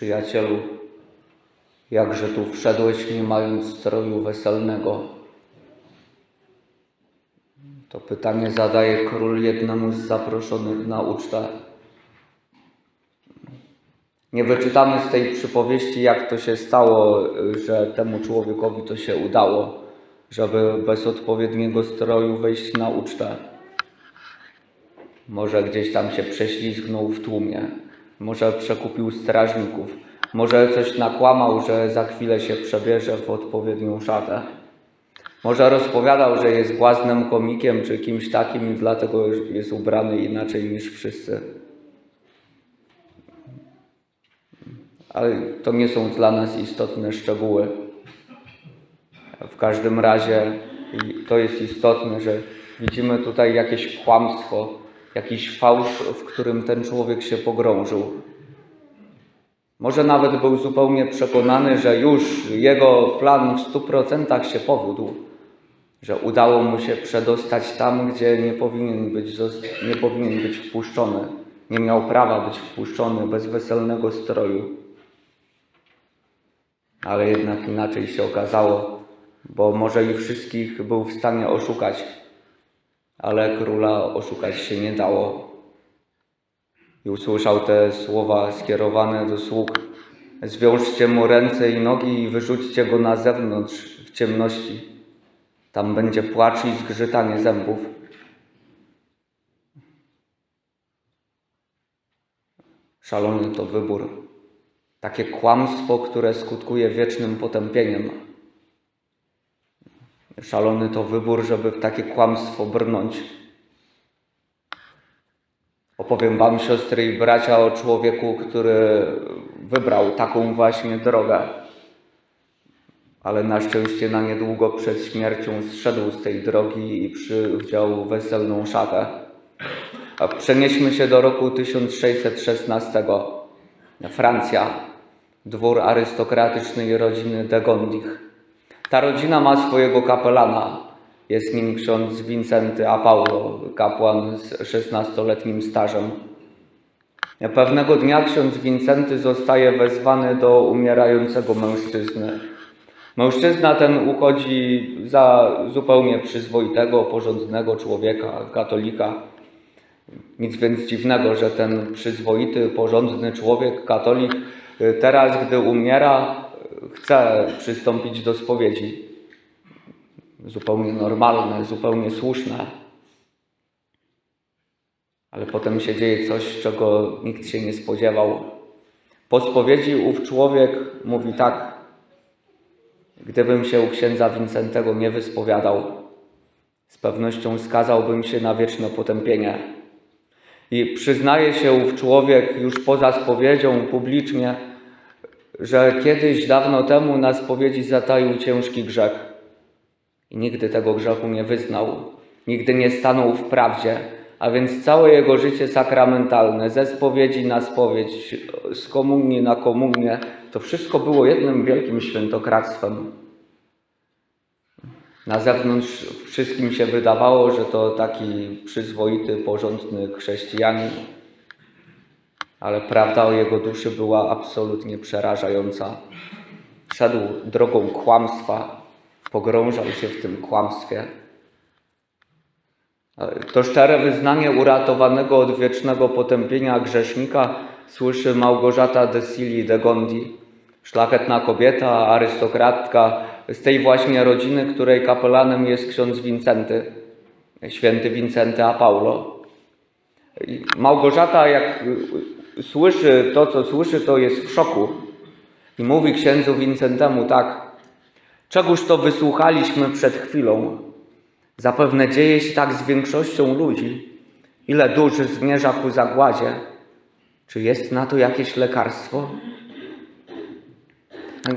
Przyjacielu, jakże tu wszedłeś, nie mając stroju weselnego? To pytanie zadaje król jednemu z zaproszonych na ucztę. Nie wyczytamy z tej przypowieści, jak to się stało, że temu człowiekowi to się udało, żeby bez odpowiedniego stroju wejść na ucztę. Może gdzieś tam się prześlizgnął w tłumie, może przekupił strażników, może coś nakłamał, że za chwilę się przebierze w odpowiednią szatę. Może rozpowiadał, że jest błaznem komikiem czy kimś takim i dlatego jest ubrany inaczej niż wszyscy. Ale to nie są dla nas istotne szczegóły. W każdym razie to jest istotne, że widzimy tutaj jakieś kłamstwo, jakiś fałsz, w którym ten człowiek się pogrążył. Może nawet był zupełnie przekonany, że już jego plan w stu procentach się powiódł, że udało mu się przedostać tam, gdzie nie powinien być, nie powinien być wpuszczony. Nie miał prawa być wpuszczony bez weselnego stroju. Ale jednak inaczej się okazało, bo może i wszystkich był w stanie oszukać, ale króla oszukać się nie dało. I usłyszał te słowa skierowane do sług: Zwiążcie mu ręce i nogi i wyrzućcie go na zewnątrz w ciemności. Tam będzie płacz i zgrzytanie zębów. Szalony to wybór. Takie kłamstwo, które skutkuje wiecznym potępieniem. Szalony to wybór, żeby w takie kłamstwo brnąć. Opowiem Wam, siostry i bracia, o człowieku, który wybrał taką właśnie drogę, ale na szczęście na niedługo przed śmiercią zszedł z tej drogi i przywdział weselną szatę. A Przenieśmy się do roku 1616. Francja, dwór arystokratycznej rodziny de Gondich. Ta rodzina ma swojego kapelana. Jest nim ksiądz Wincenty a Paulo, kapłan z 16-letnim stażem. Pewnego dnia ksiądz Wincenty zostaje wezwany do umierającego mężczyzny. Mężczyzna ten uchodzi za zupełnie przyzwoitego, porządnego człowieka, katolika. Nic więc dziwnego, że ten przyzwoity, porządny człowiek, katolik, teraz, gdy umiera, chce przystąpić do spowiedzi. Zupełnie normalne, zupełnie słuszne. Ale potem się dzieje coś, czego nikt się nie spodziewał. Po spowiedzi ów człowiek mówi tak: Gdybym się u księdza Wincentego nie wyspowiadał, z pewnością skazałbym się na wieczne potępienie. I przyznaje się ów człowiek już poza spowiedzią publicznie, że kiedyś dawno temu na spowiedzi zataił ciężki grzech i nigdy tego grzechu nie wyznał, nigdy nie stanął w prawdzie, a więc całe jego życie sakramentalne, ze spowiedzi na spowiedź, z komunii na komunię, to wszystko było jednym wielkim świętokradztwem. Na zewnątrz wszystkim się wydawało, że to taki przyzwoity, porządny chrześcijanin, ale prawda o jego duszy była absolutnie przerażająca. Szedł drogą kłamstwa, pogrążał się w tym kłamstwie. To szczere wyznanie uratowanego od wiecznego potępienia grzesznika słyszy Małgorzata de Silly de Gondi, szlachetna kobieta, arystokratka z tej właśnie rodziny, której kapelanem jest ksiądz Wincenty, święty Wincenty a Paulo. Małgorzata, jak słyszy to, co słyszy, to jest w szoku i mówi księdzu Wincentemu tak, czegoż to wysłuchaliśmy przed chwilą. Zapewne dzieje się tak z większością ludzi. Ile dusz zmierza ku zagładzie? Czy jest na to jakieś lekarstwo?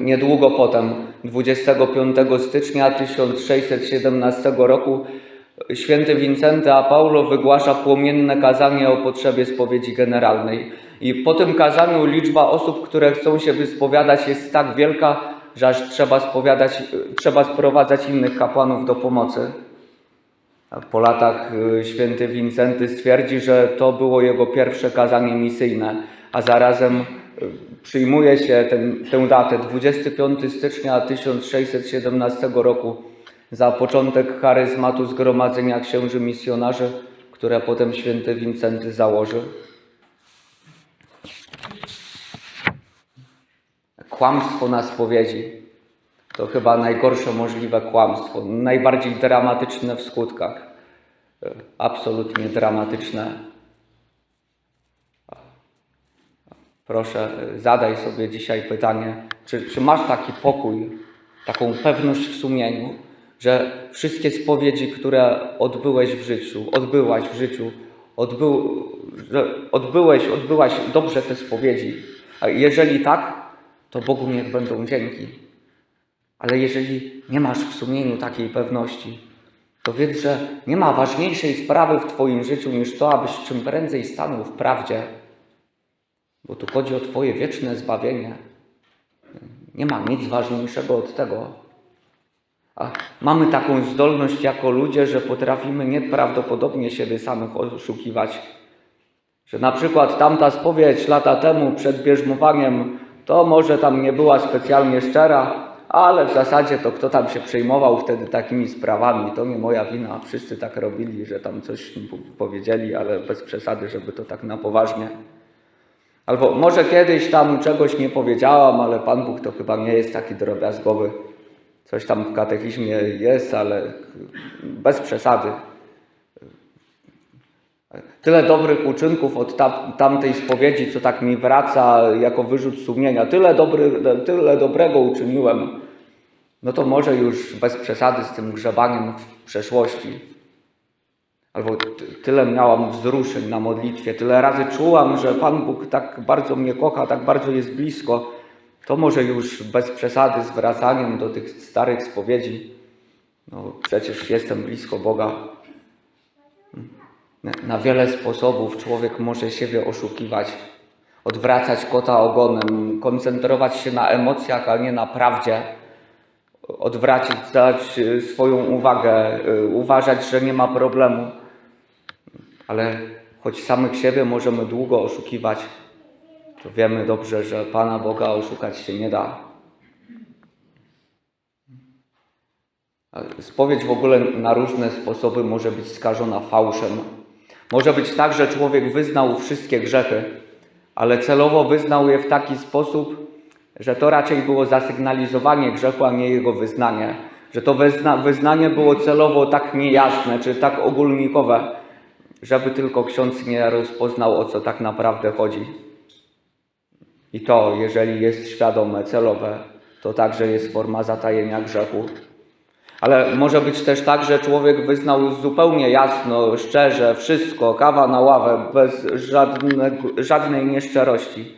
Niedługo potem, 25 stycznia 1617 roku, święty Wincenty a Paulo wygłasza płomienne kazanie o potrzebie spowiedzi generalnej. I po tym kazaniu liczba osób, które chcą się wyspowiadać jest tak wielka, że aż trzeba, spowiadać, trzeba sprowadzać innych kapłanów do pomocy. Po latach y, święty Wincenty stwierdzi, że to było jego pierwsze kazanie misyjne, a zarazem przyjmuje się ten, tę datę 25 stycznia 1617 roku za początek charyzmatu Zgromadzenia Księży Misjonarzy, które potem święty Wincenty założył. Kłamstwo na spowiedzi to chyba najgorsze możliwe kłamstwo, najbardziej dramatyczne w skutkach. Absolutnie dramatyczne. Proszę, zadaj sobie dzisiaj pytanie, czy, czy masz taki pokój, taką pewność w sumieniu, że wszystkie spowiedzi, które odbyłeś w życiu, odbyłaś w życiu, odbył, odbyłeś, odbyłaś dobrze te spowiedzi. A jeżeli tak, to Bogu niech będą dzięki. Ale jeżeli nie masz w sumieniu takiej pewności, to wiedz, że nie ma ważniejszej sprawy w Twoim życiu niż to, abyś czym prędzej stanął w prawdzie. Bo tu chodzi o Twoje wieczne zbawienie. Nie ma nic ważniejszego od tego. Mamy taką zdolność jako ludzie, że potrafimy nieprawdopodobnie siebie samych oszukiwać. Że na przykład tamta spowiedź lata temu przed bierzmowaniem to może tam nie była specjalnie szczera, ale w zasadzie to kto tam się przejmował wtedy takimi sprawami, to nie moja wina. Wszyscy tak robili, że tam coś powiedzieli, ale bez przesady, żeby to tak na poważnie. Albo może kiedyś tam czegoś nie powiedziałam, ale Pan Bóg to chyba nie jest taki drobiazgowy. Coś tam w katechizmie jest, ale bez przesady. Tyle dobrych uczynków od tam, tamtej spowiedzi, co tak mi wraca jako wyrzut sumienia. Tyle, dobry, tyle dobrego uczyniłem. No to może już bez przesady z tym grzebaniem w przeszłości. Albo ty- tyle miałam wzruszeń na modlitwie, tyle razy czułam, że Pan Bóg tak bardzo mnie kocha, tak bardzo jest blisko. To może już bez przesady z wracaniem do tych starych spowiedzi. No przecież jestem blisko Boga. Na- wiele sposobów człowiek może siebie oszukiwać, odwracać kota ogonem, koncentrować się na emocjach, a nie na prawdzie, odwracić, dać y, swoją uwagę, y, uważać, że nie ma problemu. Ale choć samych siebie możemy długo oszukiwać, to wiemy dobrze, że Pana Boga oszukać się nie da. Spowiedź w ogóle na różne sposoby może być skażona fałszem. Może być tak, że człowiek wyznał wszystkie grzechy, ale celowo wyznał je w taki sposób, że to raczej było zasygnalizowanie grzechu, a nie jego wyznanie. Że to wyzna, wyznanie było celowo tak niejasne, czy tak ogólnikowe, żeby tylko ksiądz nie rozpoznał, o co tak naprawdę chodzi. I to, jeżeli jest świadome, celowe, to także jest forma zatajenia grzechu. Ale może być też tak, że człowiek wyznał zupełnie jasno, szczerze, wszystko, kawa na ławę, bez żadnej nieszczerości.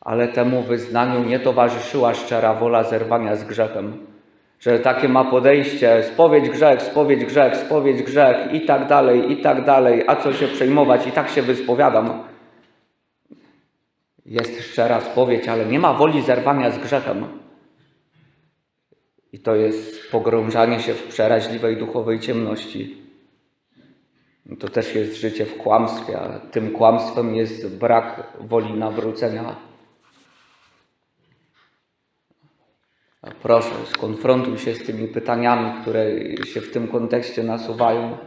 Ale temu wyznaniu nie towarzyszyła szczera wola zerwania z grzechem. Że takie ma podejście, spowiedź grzech, spowiedź grzech, spowiedź grzech i tak dalej, i tak dalej, a co się przejmować, i tak się wyspowiadam. Jest szczera spowiedź, ale nie ma woli zerwania z grzechem. I to jest pogrążanie się w przeraźliwej duchowej ciemności. I To też jest życie w kłamstwie, a tym kłamstwem jest brak woli nawrócenia. A Proszę, skonfrontuj się z tymi pytaniami, które się w tym kontekście nasuwają.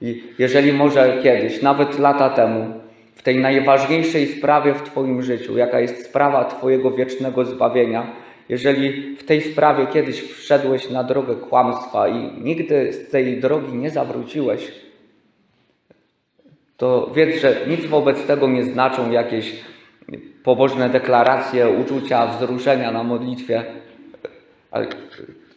I jeżeli może kiedyś, nawet lata temu, w tej najważniejszej sprawie w Twoim życiu, jaka jest sprawa Twojego wiecznego zbawienia, jeżeli w tej sprawie kiedyś wszedłeś na drogę kłamstwa i nigdy z tej drogi nie zawróciłeś, to wiedz, że nic wobec tego nie znaczą jakieś pobożne deklaracje, uczucia, wzruszenia na modlitwie. Ale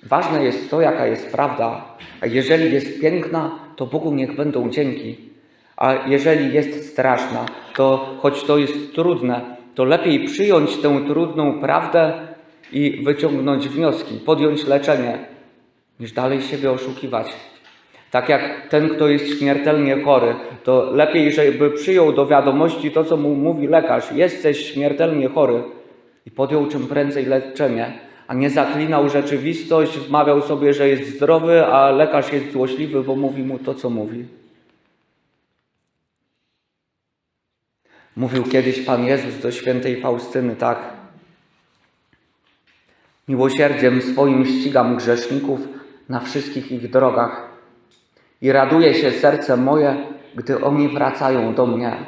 ważne jest to, jaka jest prawda. A jeżeli jest piękna, to Bogu niech będą dzięki. A jeżeli jest straszna, to choć to jest trudne, to lepiej przyjąć tę trudną prawdę i wyciągnąć wnioski, podjąć leczenie, niż dalej siebie oszukiwać. Tak jak ten, kto jest śmiertelnie chory, to lepiej, żeby przyjął do wiadomości to, co mu mówi lekarz: jesteś śmiertelnie chory i podjął czym prędzej leczenie, a nie zaklinał rzeczywistość, wmawiał sobie, że jest zdrowy, a lekarz jest złośliwy, bo mówi mu to, co mówi. Mówił kiedyś Pan Jezus do świętej Faustyny tak. Miłosierdziem swoim ścigam grzeszników na wszystkich ich drogach i raduje się serce moje, gdy oni wracają do mnie.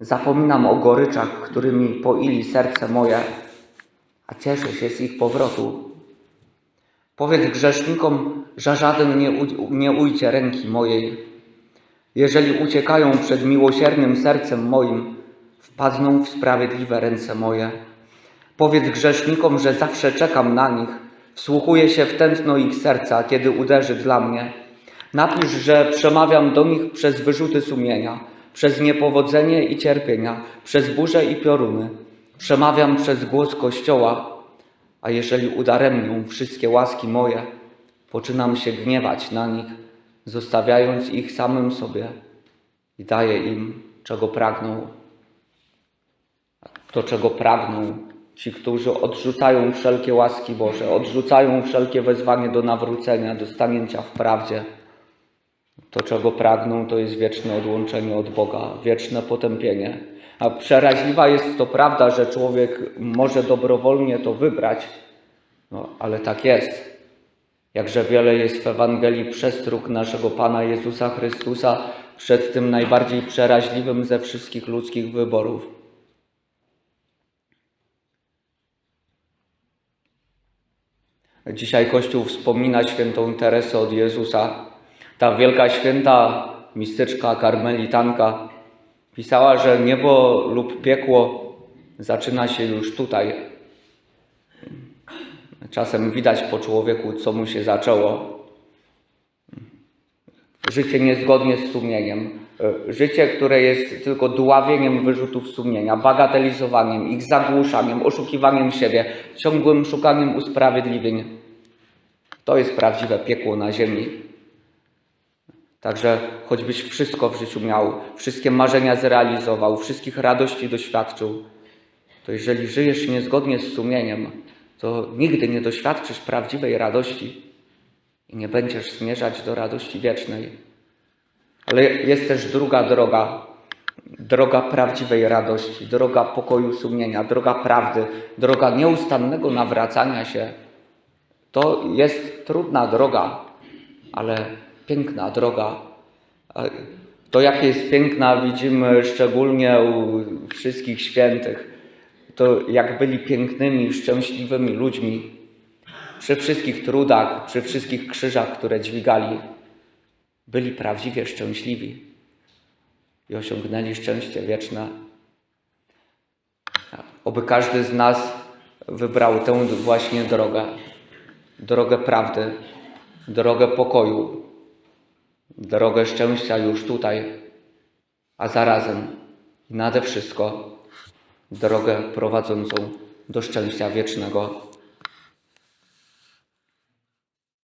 Zapominam o goryczach, którymi poili serce moje, a cieszę się z ich powrotu. Powiedz grzesznikom, że żaden nie, u- nie ujdzie ręki mojej. Jeżeli uciekają przed miłosiernym sercem moim, wpadną w sprawiedliwe ręce moje. Powiedz grzesznikom, że zawsze czekam na nich, wsłuchuję się w tętno ich serca, kiedy uderzy dla mnie. Napisz, że przemawiam do nich przez wyrzuty sumienia, przez niepowodzenie i cierpienia, przez burze i pioruny. Przemawiam przez głos Kościoła, a jeżeli udaremnią wszystkie łaski moje, poczynam się gniewać na nich, zostawiając ich samym sobie i daję im, czego pragną. To, czego pragną ci, którzy odrzucają wszelkie łaski Boże, odrzucają wszelkie wezwanie do nawrócenia, do stanięcia w prawdzie. To, czego pragną, to jest wieczne odłączenie od Boga, wieczne potępienie. A przeraźliwa jest to prawda, że człowiek może dobrowolnie to wybrać, no, ale tak jest. Jakże wiele jest w Ewangelii przestróg naszego Pana Jezusa Chrystusa przed tym najbardziej przeraźliwym ze wszystkich ludzkich wyborów. Dzisiaj Kościół wspomina świętą Teresę od Jezusa. Ta wielka święta mistyczka, karmelitanka pisała, że niebo lub piekło zaczyna się już tutaj. Czasem widać po człowieku, co mu się zaczęło. Życie niezgodnie z sumieniem. E, Życie, które jest tylko dławieniem wyrzutów sumienia, bagatelizowaniem ich, zagłuszaniem, oszukiwaniem siebie, ciągłym szukaniem usprawiedliwień. To jest prawdziwe piekło na ziemi. Także choćbyś wszystko w życiu miał, wszystkie marzenia zrealizował, wszystkich radości doświadczył, to jeżeli żyjesz niezgodnie z sumieniem, to nigdy nie doświadczysz prawdziwej radości i nie będziesz zmierzać do radości wiecznej. Ale jest też druga droga, droga prawdziwej radości, droga pokoju sumienia, droga prawdy, droga nieustannego nawracania się. To jest trudna droga, ale piękna droga. To, jak jest piękna, widzimy szczególnie u wszystkich świętych. To, jak byli pięknymi, szczęśliwymi ludźmi przy wszystkich trudach, przy wszystkich krzyżach, które dźwigali, byli prawdziwie szczęśliwi i osiągnęli szczęście wieczne. Oby każdy z nas wybrał tę właśnie drogę, drogę prawdy, drogę pokoju, drogę szczęścia już tutaj, a zarazem nade wszystko drogę prowadzącą do szczęścia wiecznego.